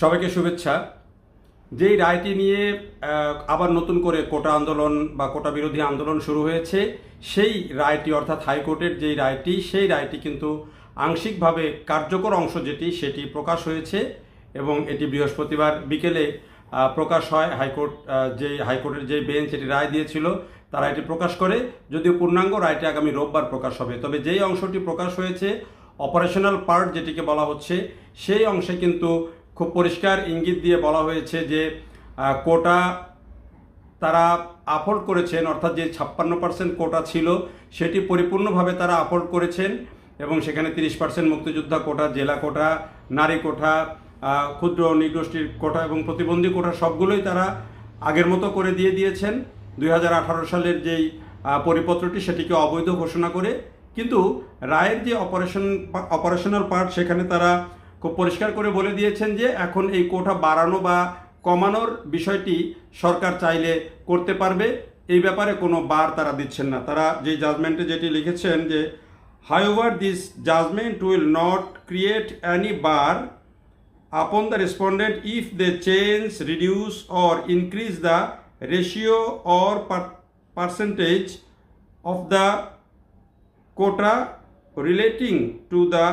সবাইকে শুভেচ্ছা। যেই রায়টি নিয়ে আবার নতুন করে কোটা আন্দোলন বা কোটা বিরোধী আন্দোলন শুরু হয়েছে, সেই রায়টি, অর্থাৎ হাইকোর্টের যেই রায়টি, সেই রায়টি কিন্তু আংশিকভাবে কার্যকর অংশ যেটি, সেটি প্রকাশ হয়েছে এবং এটি বৃহস্পতিবার বিকেলে প্রকাশ হয়। হাইকোর্ট যে হাইকোর্টের যে বেঞ্চ এটি রায় দিয়েছিল, তারা এটি প্রকাশ করে। যদিও পূর্ণাঙ্গ রায়টি আগামী রোববার প্রকাশ হবে, তবে যেই অংশটি প্রকাশ হয়েছে, অপারেশনাল পার্ট যেটিকে বলা হচ্ছে, সেই অংশে কিন্তু খুব পরিষ্কার ইঙ্গিত দিয়ে বলা হয়েছে যে কোটা তারা আফোর্ড করেছেন, অর্থাৎ যে ছাপ্পান্ন পার্সেন্ট কোটা ছিল, সেটি পরিপূর্ণভাবে তারা আফোর্ড করেছেন এবং সেখানে তিরিশ পার্সেন্ট মুক্তিযোদ্ধা কোটা, জেলা কোটা, নারী কোটা ক্ষুদ্র নিগোষ্ঠীর কোটা এবং প্রতিবন্ধী কোটা সবগুলোই তারা আগের মতো করে দিয়ে দিয়েছেন। দুই হাজার আঠারো সালের যেই পরিপত্রটি সেটিকে অবৈধ ঘোষণা করে, কিন্তু রায়ের যে অপারেশন অপারেশনাল পার্ট সেখানে তারা খুব পরিষ্কার করে বলে দিয়েছেন যে এখন এই কোটা বাড়ানো বা কমানোর বিষয়টি সরকার চাইলে করতে পারবে। এই ব্যাপারে কোনো বার তারা দিচ্ছেন না। তারা যে জাজমেন্টে যেটি লিখেছেন যে however this judgment will not create any bar the respondent if they change, reduce, or increase the ratio or per- percentage of the quota relating to the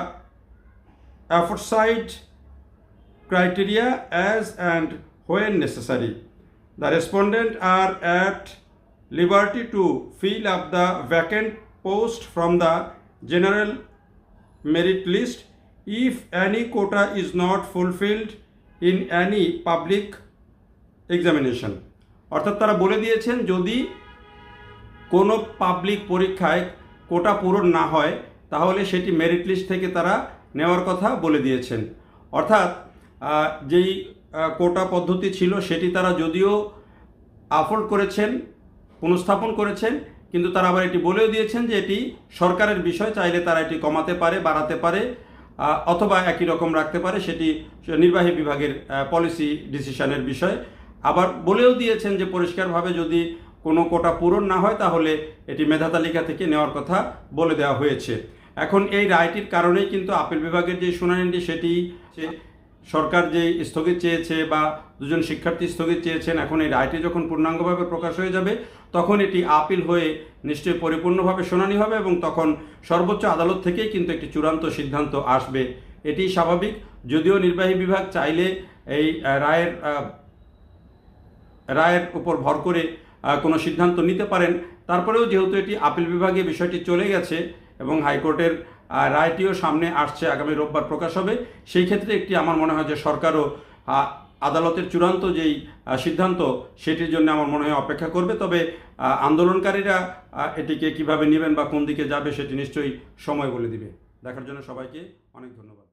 aforesaid criteria as and when necessary. The respondent are at liberty to fill up the vacant post from the general merit list if any quota is not fulfilled in any public examination অর্থাৎ তারা বলে দিয়েছেন যদি কোনো public পরীক্ষায় কোটা পূরণ না হয় তাহলে সেটি মেরিট লিস্ট থেকে তারা নেওয়ার কথা বলে দিয়েছেন। অর্থাৎ যেই কোটা পদ্ধতি ছিল সেটি তারা যদিও আফোর্ড করেছেন, পুনঃস্থাপন করেছেন, কিন্তু তারা আবার এটি বলেও দিয়েছেন যে এটি সরকারের বিষয়, চাইলে তারা এটি কমাতে পারে, বাড়াতে পারে অথবা একই রকম রাখতে পারে, সেটি নির্বাহী বিভাগের পলিসি ডিসিশনের বিষয়। আবার বলেও দিয়েছেন যে পরিষ্কারভাবে যদি কোনো কোটা পূরণ না হয়, তাহলে এটি মেধা তালিকা থেকে নেওয়ার কথা বলে দেওয়া হয়েছে। এখন এই রায়টির কারণেই কিন্তু আপিল বিভাগের যে শুনানিটি, সেটি সরকার যে স্থগিত চেয়েছে বা দুজন শিক্ষার্থী স্থগিত চেয়েছেন, এখন এই রায়টি যখন পূর্ণাঙ্গভাবে প্রকাশ হয়ে যাবে, তখন এটি আপিল হয়ে নিশ্চয়ই পরিপূর্ণভাবে শুনানি হবে এবং তখন সর্বোচ্চ আদালত থেকেই কিন্তু একটি চূড়ান্ত সিদ্ধান্ত আসবে। এটি স্বাভাবিক, যদিও নির্বাহী বিভাগ চাইলে এই রায়ের রায়ের উপর ভর করে কোনো সিদ্ধান্ত নিতে পারেন। তারপরেও যেহেতু এটি আপিল বিভাগে বিষয়টি চলে গেছে এবং হাইকোর্টের রায়টিও সামনে আসছে, আগামী রোববার প্রকাশ হবে। সেই ক্ষেত্রে একটি আমার মনে হয় যে সরকারও আদালতের চূড়ান্ত যেই সিদ্ধান্ত, সেটির জন্য আমার মনে হয় অপেক্ষা করবে। তবে আন্দোলনকারীরা এটিকে কীভাবে নেবেন বা কোন দিকে যাবে, সেটি নিশ্চয়ই সময় বলে দিবে। দেখার জন্য সবাইকে অনেক ধন্যবাদ।